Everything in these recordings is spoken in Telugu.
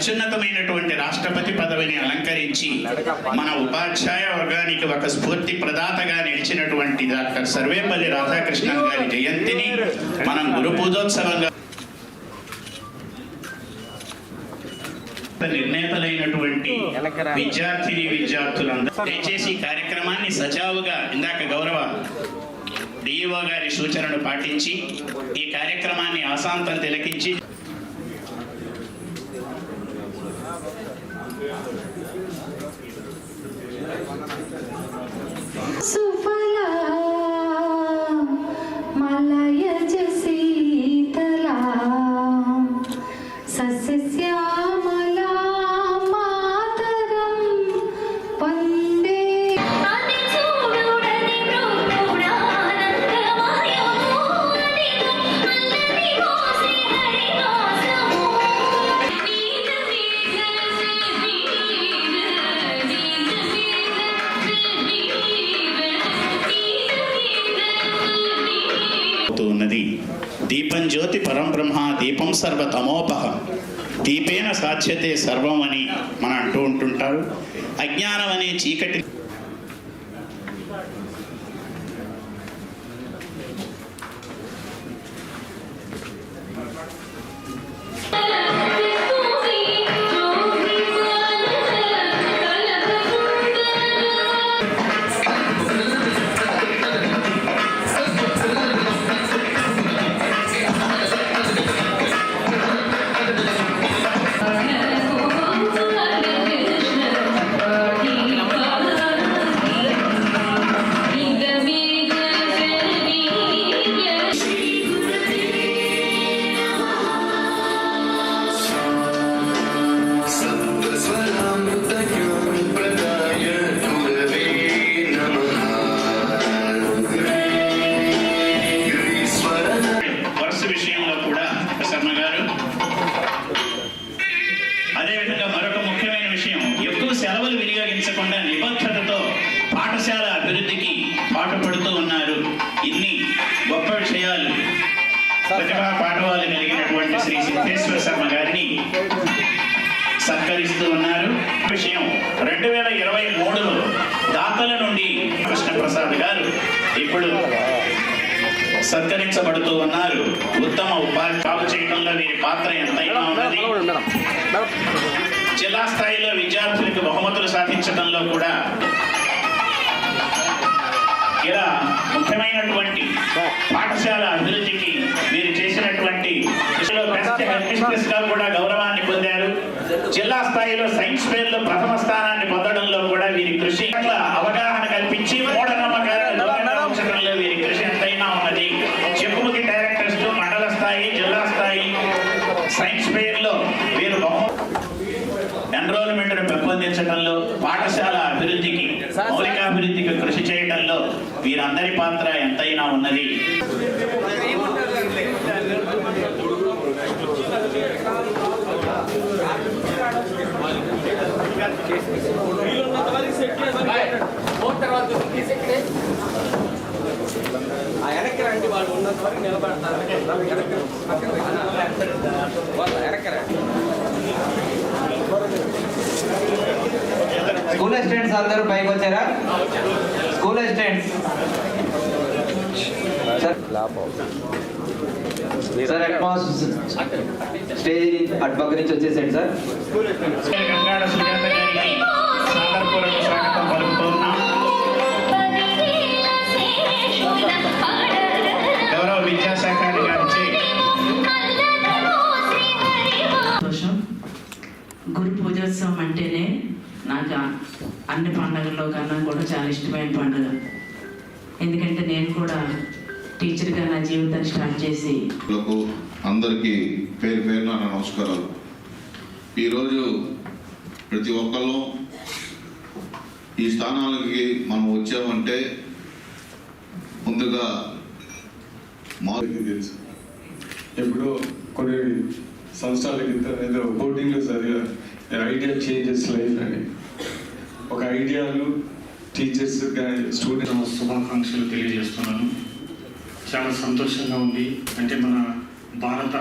అత్యున్నతమైనటువంటి రాష్ట్రపతి పదవిని అలంకరించి మన ఉపాధ్యాయ వర్గానికి ఒక స్ఫూర్తి ప్రదాతగా నిలిచినటువంటి డాక్టర్ సర్వేపల్లి రాధాకృష్ణన్ గారి జయంతిని మనం గురు పూజోత్సవంగా నిర్ణేతలైనటువంటి విద్యార్థిని విద్యార్థులందరూ దయచేసి కార్యక్రమాన్ని సజావుగా ఇందాక గౌరవ డిఈఓ గారి సూచనను పాటించి ఈ కార్యక్రమాన్ని ఆశాంతం తిలకించి జ్యోతి పరంబ్రహ్మ దీపం సర్వ తమోపహం దీపేన సాధ్యతే సర్వం అని మనం అంటూ ఉంటుంటారు. అజ్ఞానం అనే చీకటి గారు. అదేవిధంగా మరొక ముఖ్యమైన విషయం ఎక్కువ సెలవులు వినియోగించకుండా నిబద్ధతతో పాఠశాల అభివృద్ధికి పాటుపడుతూ ఉన్నారు. ఇన్ని గొప్ప విషయాలు ప్రతిభా పాఠవాలు కలిగినటువంటి శ్రీ సిద్ధేశ్వర శర్మ గారిని సత్కరిస్తూ ఉన్నారు. విషయం రెండు వేల ఇరవై మూడులో దాతల నుండి కృష్ణప్రసాద్ గారు ఇప్పుడు సత్కరించబడుతూ ఉన్నారు. ఉత్తమ ఉపాధి బాగు చేయడంలో వీరి పాత్ర ఎంతైనా ఉన్నది. జిల్లా స్థాయిలో విద్యార్థులకు బహుమతులు సాధించడంలో కూడా ఇలా ముఖ్యమైనటువంటి పాఠశాల అభివృద్ధికి మీరు చేసినటువంటి గా కూడా గౌరవాన్ని పొందారు. జిల్లా స్థాయిలో సైన్స్ ఫెయిర్లో ప్రథమ స్థానాన్ని పొందడంలో కూడా వీరి కృషి అవగాహన కల్పించి మూఢనమ్మకాలను సైన్స్ పేర్లో వీరు బహు ఎన్రోల్మెంట్ పెంపొందించడంలో పాఠశాల అభివృద్ధికి మౌలికాభివృద్ధికి కృషి చేయడంలో వీరందరి పాత్ర ఎంతైనా ఉన్నది. ఆ వెనక్కి రండి వాళ్ళు ఉన్నంత వరకు నిలబడతారు వెనక్కి వాళ్ళ వెనక్కి రండి స్కూల్ అసిస్టెంట్స్ అందరూ పైకి వచ్చారా? స్కూల్ అసిస్టెంట్స్ సార్ స్టేజ్ అట్మాస్ స్టేజ్ నుంచి వచ్చేసాడు సార్ గంగాడ సుజాత గారికి సాదరపూర్వక స్వాగతం పలుకుతున్నాం గౌరవ విద్యాశాఖ గురు పూజోత్సవం అంటేనే నాకు అన్ని పండుగల్లో కన్నా కూడా చాలా ఇష్టమైన పండుగ. ఎందుకంటే నేను కూడా టీచర్గా నా జీవితాన్ని స్టార్ట్ చేసి లకు అందరికీ పేరు పేరున నా నమస్కారాలు. ఈరోజు ప్రతి ఒక్కళ్ళు ఈ స్థానాలకి మనం వచ్చామంటే ముందుగా మా తెలుసు ఎప్పుడో కొన్ని సంవత్సరాల క్రితం ఏదో బోర్డింగ్లో చదివా ఐడియా చేంజెస్ లైఫ్ అని. ఒక ఐడియాలు టీచర్స్ స్టూడెంట్ శుభాకాంక్షలు తెలియజేస్తున్నాను. చాలా సంతోషంగా ఉంది. అంటే మన భారత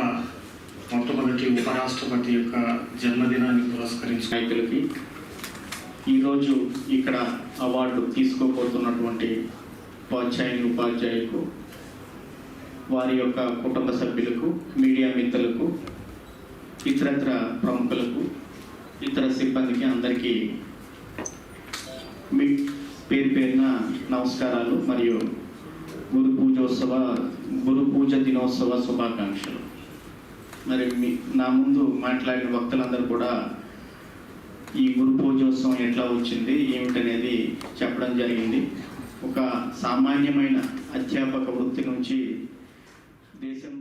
మొట్టమొదటి ఉపరాష్ట్రపతి యొక్క జన్మదినాన్ని పురస్కరించు నాయకులకి ఈరోజు ఇక్కడ అవార్డు తీసుకోబోతున్నటువంటి ఉపాధ్యాయుని ఉపాధ్యాయులకు వారి యొక్క కుటుంబ సభ్యులకు మీడియా మిత్రులకు ఇతరత్ర ప్రముఖులకు ఇతర సిబ్బందికి అందరికీ మీ పేరు పేరున నమస్కారాలు మరియు గురు పూజోత్సవ గురు పూజ దినోత్సవ శుభాకాంక్షలు. మరి మీ నా ముందు మాట్లాడిన భక్తులందరూ కూడా ఈ గురు పూజోత్సవం ఎట్లా వచ్చింది ఏమిటనేది చెప్పడం జరిగింది. ఒక సామాన్యమైన అధ్యాపక వృత్తి నుంచి దేశం